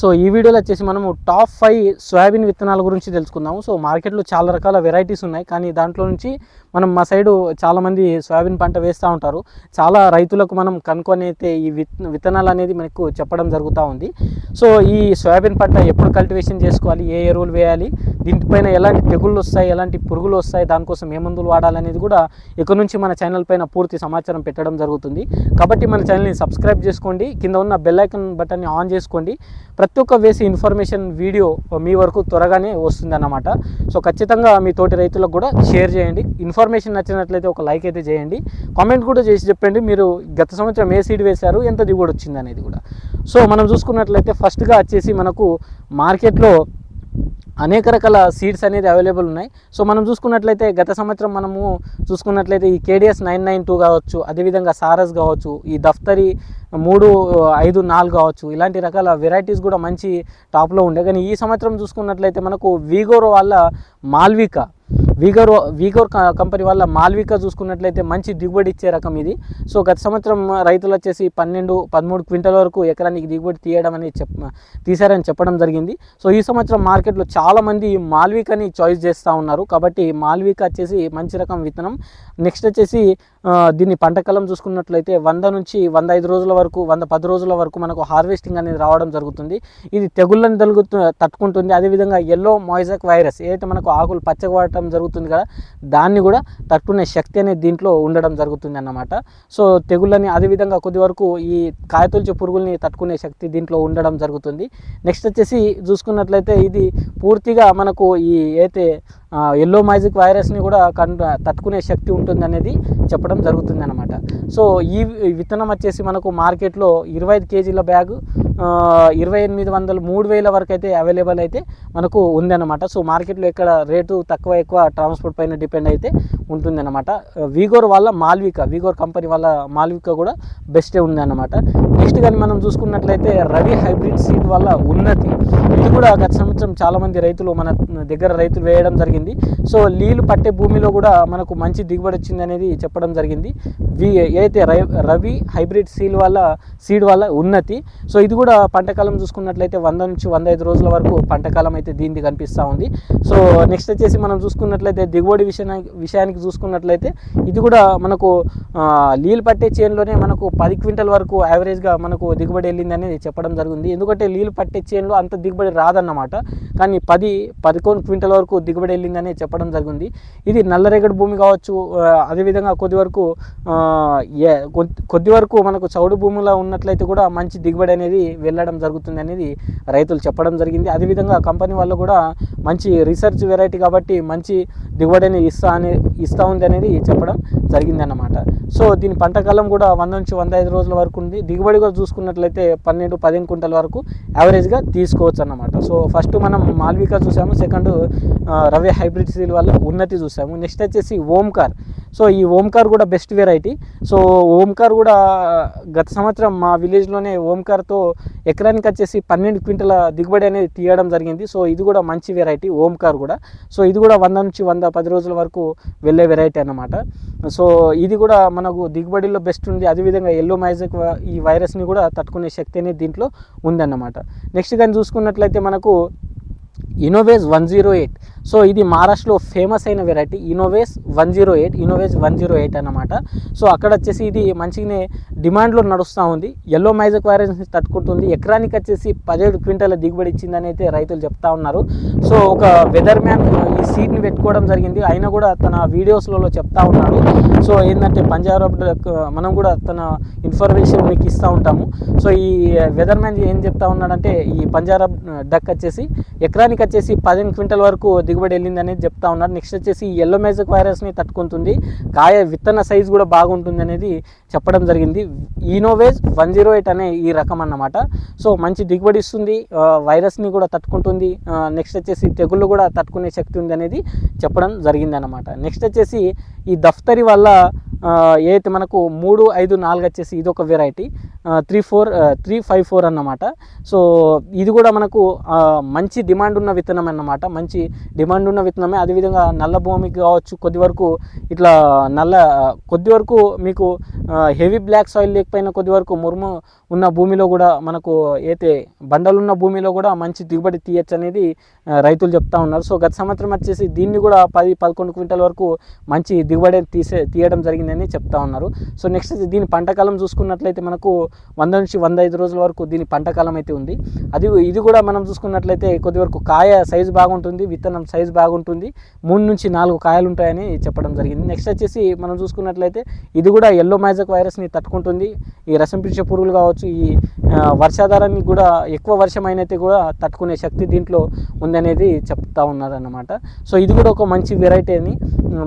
So ఈ వీడియోలో వచ్చేసి మనము టాప్ ఫైవ్ సోయాబీన్ విత్తనాల గురించి తెలుసుకుందాము. సో మార్కెట్లో చాలా రకాల వెరైటీస్ ఉన్నాయి. కానీ దాంట్లో నుంచి మనం మా సైడు చాలామంది సోయాబీన్ పంట వేస్తూ ఉంటారు. చాలా రైతులకు మనం కనుక్కొని అయితే ఈ విత్ విత్తనాలు అనేది మనకు చెప్పడం జరుగుతూ ఉంది. సో ఈ సోయాబీన్ పంట ఎప్పుడు కల్టివేషన్ చేసుకోవాలి? ఏ ఎరువులు వేయాలి? దీనిపైన ఎలాంటి తెగుళ్ళు వస్తాయి ఎలాంటి పురుగులు వస్తాయి దానికోసం ఏ మందులు వాడాలనేది కూడా ఇక్కడ నుంచి మన ఛానల్ పైన పూర్తి సమాచారం పెట్టడం జరుగుతుంది. కాబట్టి మన ఛానల్ని సబ్స్క్రైబ్ చేసుకోండి కింద ఉన్న బెల్లైకన్ బటన్ని ఆన్ చేసుకోండి. ప్రతి ఒక్క వేసి ఇన్ఫర్మేషన్ వీడియో మీ వరకు త్వరగానే వస్తుంది అన్నమాట సో ఖచ్చితంగా మీ తోటి రైతులకు కూడా షేర్ చేయండి. ఇన్ఫర్మేషన్ నచ్చినట్లయితే ఒక లైక్ అయితే చేయండి. కామెంట్ కూడా చేసి చెప్పండి మీరు గత సంవత్సరం ఏ సీడ్ వేశారు ఎంత దిగుబడి వచ్చింది అనేది కూడా. సో మనం చూసుకున్నట్లయితే ఫస్ట్గా వచ్చేసి మనకు మార్కెట్లో అనేక రకాల సీడ్స్ అనేది అవైలబుల్ ఉన్నాయి. సో మనం చూసుకున్నట్లయితే గత సంవత్సరం మనము చూసుకున్నట్లయితే ఈ కేడిఎస్ నైన్ నైన్ టూ కావచ్చు అదేవిధంగా సారస్ కావచ్చు ఈ దఫ్తరి మూడు ఐదు నాలుగు కావచ్చు ఇలాంటి రకాల వెరైటీస్ కూడా మంచి టాప్లో ఉండే. కానీ ఈ సంవత్సరం చూసుకున్నట్లయితే మనకు వీగోరో వాళ్ళ మాల్వికా వీగర్ వీగోర్ క- కంపెనీ వల్ల మాల్విక చూసుకున్నట్లయితే మంచి దిగుబడి ఇచ్చే రకం ఇది. సో గత సంవత్సరం రైతులు వచ్చేసి పన్నెండు పదమూడు క్వింటల్ వరకు ఎకరానికి దిగుబడి తీయడం అనేది చెప్ తీశారని చెప్పడం జరిగింది. సో ఈ సంవత్సరం మార్కెట్లో చాలామంది మాల్వికని చాయిస్ చేస్తూ ఉన్నారు. కాబట్టి మాల్విక వచ్చేసి మంచి రకం విత్తనం. నెక్స్ట్ వచ్చేసి దీన్ని పంటకాలం చూసుకున్నట్లయితే వంద నుంచి వంద ఐదు రోజుల వరకు వంద పది రోజుల వరకు మనకు హార్వెస్టింగ్ అనేది రావడం జరుగుతుంది. ఇది తెగుళ్ళని తలుగుతూ తట్టుకుంటుంది. అదేవిధంగా ఎల్లో మాయిజక్ వైరస్ ఏదైతే మనకు ఆకులు పచ్చగా పడటం జరుగుతుంది కదా దాన్ని కూడా తట్టుకునే శక్తి అనేది దీంట్లో ఉండడం జరుగుతుంది అన్నమాట. సో తెగుళ్ళని అదేవిధంగా కొద్ది వరకు ఈ కాయతొలిచే పురుగుల్ని తట్టుకునే శక్తి దీంట్లో ఉండడం జరుగుతుంది. నెక్స్ట్ వచ్చేసి చూసుకున్నట్లయితే ఇది పూర్తిగా మనకు ఈ అయితే ఎల్లో మైజిక్ వైరస్ని కూడా కన్ తట్టుకునే శక్తి ఉంటుంది అనేది చెప్పడం జరుగుతుంది అనమాట సో ఈ విత్తనం వచ్చేసి మనకు మార్కెట్లో ఇరవై ఐదు కేజీల బ్యాగ్ ఇరవై ఎనిమిది వందలు మూడు వేల వరకు అయితే అవైలబుల్ అయితే మనకు ఉందన్నమాట. సో మార్కెట్లో ఎక్కడ రేటు తక్కువ ఎక్కువ ట్రాన్స్పోర్ట్ పైన డిపెండ్ అయితే ఉంటుందన్నమాట. వీగోర్ వల్ల మాల్విక వీగోర్ కంపెనీ వల్ల మాల్విక కూడా బెస్టే ఉందన్నమాట. నెక్స్ట్ కానీ మనం చూసుకున్నట్లయితే రవి హైబ్రిడ్ సీడ్ వల్ల ఉన్నతి ఇది కూడా గత సంవత్సరం చాలామంది రైతులు మన దగ్గర రైతులు వేయడం జరిగింది. సో నీళ్ళు పట్టే భూమిలో కూడా మనకు మంచి దిగుబడి వచ్చింది అనేది చెప్పడం జరిగింది. వి ఏదైతే రై- రవి హైబ్రిడ్ సీల్ వల్ల సీడ్ వల్ల ఉన్నతి సో ఇది కూడా కూడా పంటకాలం చూసుకున్నట్లయితే వంద నుంచి వంద ఐదు రోజుల వరకు పంటకాలం అయితే దీనిది కనిపిస్తూ ఉంది. సో నెక్స్ట్ వచ్చేసి మనం చూసుకున్నట్లయితే దిగుబడి విషయానికి విషయానికి చూసుకున్నట్లయితే ఇది కూడా మనకు నీళ్ళు పట్టే చేనులోనే మనకు పది క్వింటల్ వరకు యావరేజ్గా మనకు దిగుబడి వెళ్ళింది అనేది చెప్పడం జరిగింది. ఎందుకంటే నీళ్ళు పట్టే చేనులో అంత దిగుబడి రాదన్నమాట. కానీ పది పదకొండు క్వింటల్ వరకు దిగుబడి వెళ్ళిందని చెప్పడం జరిగింది. ఇది నల్లరేగడి భూమి కావచ్చు అదేవిధంగా కొద్ది వరకు ఏ- కొద్ది- కొద్ది వరకు మనకు చౌడు భూమిలో ఉన్నట్లయితే కూడా మంచి దిగుబడి అనేది వెళ్ళడం జరుగుతుంది అనేది రైతులు చెప్పడం జరిగింది. అదేవిధంగా కంపెనీ వాళ్ళు కూడా మంచి రీసెర్చ్ వెరైటీ కాబట్టి మంచి దిగుబడిని ఇస్తా అని ఇస్తూ ఉంది అనేది చెప్పడం జరిగింది అన్నమాట సో దీని పంటకాలం కూడా వంద నుంచి వంద ఐదు రోజుల వరకు ఉంది. దిగుబడి కూడా చూసుకున్నట్లయితే పన్నెండు పదిహేను కుంటల వరకు యావరేజ్గా తీసుకోవచ్చు అన్నమాట సో ఫస్ట్ మనం మాల్వికా చూసాము. సెకండ్ రవి హైబ్రిడ్ సీల్ వల్ల ఉన్నతి చూసాము. నెక్స్ట్ వచ్చేసి ఓంకార్ సో ఈ ఓంకార్ కూడా బెస్ట్ వెరైటీ సో ఓంకార్ కూడా గత సంవత్సరం మా విలేజ్లోనే ఓంకార్తో ఎకరానికి వచ్చేసి పన్నెండు క్వింటల దిగుబడి అనేది తీయడం జరిగింది. సో ఇది కూడా మంచి వెరైటీ ఓంకార్ కూడా. సో ఇది కూడా వంద నుంచి వంద పది రోజుల వరకు వెళ్ళే వెరైటీ అన్నమాట. సో ఇది కూడా మనకు దిగుబడిలో బెస్ట్ ఉంది. అదేవిధంగా ఎల్లో మైజక్ ఈ వైరస్ని కూడా తట్టుకునే శక్తి అనేది దీంట్లో ఉందన్నమాట. నెక్స్ట్ కానీ చూసుకున్నట్లయితే మనకు innovage one zero eight so ఇది మహారాష్ట్రలో ఫేమస్ అయిన variety innoves one zero eight innoves one zero eight అన్నమాట. సో అక్కడ వచ్చేసి ఇది మంచిగానే డిమాండ్లో నడుస్తూ ఉంది. ఎల్లో మైజక్ వైరస్ని తట్టుకుంటుంది. ఎకరానికి వచ్చేసి పదిహేడు క్వింటాల దిగుబడి ఇచ్చిందని అయితే రైతులు చెప్తా ఉన్నారు. సో ఒక వెదర్ మ్యాన్ ఈ సీడ్ని పెట్టుకోవడం జరిగింది. అయినా కూడా తన వీడియోస్లలో చెప్తా ఉన్నాడు. సో ఏంటంటే పంజాబ్ డక్ మనం కూడా తన ఇన్ఫర్మేషన్ మీకు ఇస్తూ ఉంటాము. సో ఈ వెదర్ మ్యాన్ ఏం చెప్తా ఉన్నాడంటే ఈ పంజాబ్ డక్ వచ్చేసి ఎకరానికి వచ్చేసి పదిహేను క్వింటల్ వరకు దిగుబడి వెళ్ళింది అనేది చెప్తా ఉన్నారు. నెక్స్ట్ వచ్చేసి ఎల్లో మేజక్ వైరస్ని తట్టుకుంటుంది. కాయ విత్తన సైజ్ కూడా బాగుంటుంది అనేది చెప్పడం జరిగింది. ఈనోవేజ్ వన్ జీరో ఎయిట్ అనే ఈ రకం అన్నమాట. సో మంచి దిగుబడి ఇస్తుంది. వైరస్ని కూడా తట్టుకుంటుంది. నెక్స్ట్ వచ్చేసి తెగుళ్ళు కూడా తట్టుకునే శక్తి ఉంది అనేది చెప్పడం జరిగింది అన్నమాట. నెక్స్ట్ వచ్చేసి ఈ దఫ్తరి వల్ల ఏదైతే మనకు మూడు ఐదు నాలుగు వచ్చేసి ఇది ఒక variety three four three five four అన్నమాట. సో ఇది కూడా మనకు మంచి డిమాండ్ ఉన్న విత్తనం అన్నమాట. మంచి డిమాండ్ ఉన్న విత్తనమే. అదేవిధంగా నల్ల భూమికి కావచ్చు కొద్ది వరకు ఇట్లా నల్ల కొద్ది వరకు మీకు హెవీ బ్లాక్ సాయిల్ లేకపోయినా కొద్ది వరకు మురుము ఉన్న భూమిలో కూడా మనకు అయితే బండలున్న భూమిలో కూడా మంచి దిగుబడి తీయచ్చు అనేది రైతులు చెప్తా ఉన్నారు. సో గత సంవత్సరం వచ్చేసి దీన్ని కూడా పది పదకొండు క్వింటల్ వరకు మంచి దిగుబడి తీసే తీయడం జరిగింది అని చెప్తా ఉన్నారు. సో నెక్స్ట్ దీని పంటకాలం చూసుకున్నట్లయితే మనకు వంద నుంచి వంద ఐదు రోజుల వరకు దీని పంటకాలం అయితే ఉంది. అది ఇది కూడా మనం చూసుకున్నట్లయితే కొద్ది వరకు కాయ సైజు బాగుంటుంది విత్తనం సైజు బాగుంటుంది. మూడు నుంచి నాలుగు కాయలు ఉంటాయని చెప్పడం జరిగింది. నెక్స్ట్ వచ్చేసి మనం చూసుకున్నట్లయితే ఇది కూడా ఎల్లో మ్యాజిక్ వైరస్ని తట్టుకుంటుంది. ఈ రసం పీల్చే పురుగులు కావచ్చు ఈ వర్షాధారానికి వర్షాధారాన్ని కూడా ఎక్కువ వర్షం అయినైతే కూడా తట్టుకునే శక్తి దీంట్లో ఉందనేది చెప్తా ఉన్నారు అన్నమాట సో ఇది కూడా ఒక మంచి వెరైటీ అని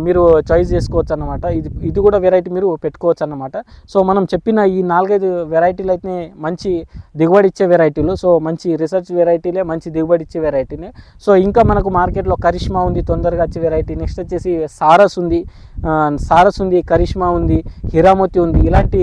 మీరు చాయిస్ చేసుకోవచ్చు అనమాట ఇది ఇది కూడా వెరైటీ మీరు పెట్టుకోవచ్చు అనమాట సో మనం చెప్పిన ఈ నాలుగైదు వెరైటీలు అయితే మంచి దిగుబడి ఇచ్చే వెరైటీలు సో మంచి రీసెర్చ్ వెరైటీలే మంచి దిగుబడి ఇచ్చే వెరైటీనే సో ఇంకా మనకు మార్కెట్లో కరిష్మా ఉంది తొందరగా వచ్చే వెరైటీ నెక్స్ట్ వచ్చేసి సారస్ ఉంది. సారస్ ఉంది కరిష్మా ఉంది హిరామతి ఉంది. ఇలాంటి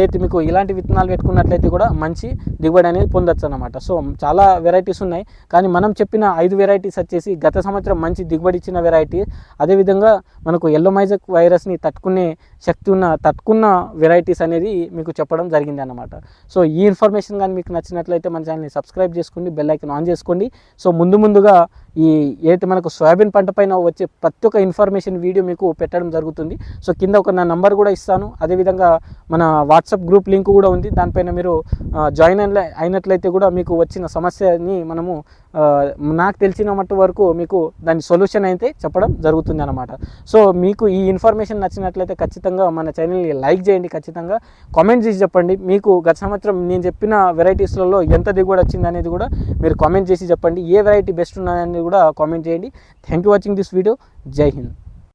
ఏది మీకు ఇలాంటి విత్తనాలు పెట్టుకున్నట్లయితే కూడా మంచి దిగుబడి అనేది పొందొచ్చు అనమాట సో చాలా వెరైటీస్ ఉన్నాయి. కానీ మనం చెప్పిన ఐదు వెరైటీస్ వచ్చేసి గత సంవత్సరం మంచి దిగుబడి ఇచ్చిన వెరైటీ అదే అదేవిధంగా మనకు ఎల్లోమైజక్ వైరస్ని తట్టుకునే శక్తి ఉన్న తట్టుకున్న వెరైటీస్ అనేది మీకు చెప్పడం జరిగింది అనమాట సో ఈ ఇన్ఫర్మేషన్ కానీ మీకు నచ్చినట్లయితే మన ఛానల్ని సబ్స్క్రైబ్ చేసుకోండి బెల్ ఐకన్ ఆన్ చేసుకోండి. సో ముందు ముందుగా ఈ ఏదైతే మనకు సోయాబీన్ పంట పైన వచ్చే ప్రతి ఒక్క ఇన్ఫర్మేషన్ వీడియో మీకు పెట్టడం జరుగుతుంది. సో కింద ఒక నా నంబర్ కూడా ఇస్తాను. అదేవిధంగా మన వాట్సాప్ గ్రూప్ లింక్ కూడా ఉంది. దానిపైన మీరు జాయిన్ అయిన అయినట్లయితే కూడా మీకు వచ్చిన సమస్యని మనము నాకు తెలిసిన మట్టు వరకు మీకు దాని సొల్యూషన్ అయితే చెప్పడం జరుగుతుంది అనమాట సో మీకు ఈ ఇన్ఫర్మేషన్ నచ్చినట్లయితే ఖచ్చితంగా మన ఛానల్ని లైక్ చేయండి. ఖచ్చితంగా కామెంట్ చేసి చెప్పండి. మీకు గత సంవత్సరం నేను చెప్పిన వెరైటీస్లలో ఎంత దిగుబడి వచ్చింది అనేది కూడా మీరు కామెంట్ చేసి చెప్పండి. ఏ వెరైటీ బెస్ట్ ఉన్నదని కూడా కామెంట్ చేయండి. Thank you watching this video Jai Hind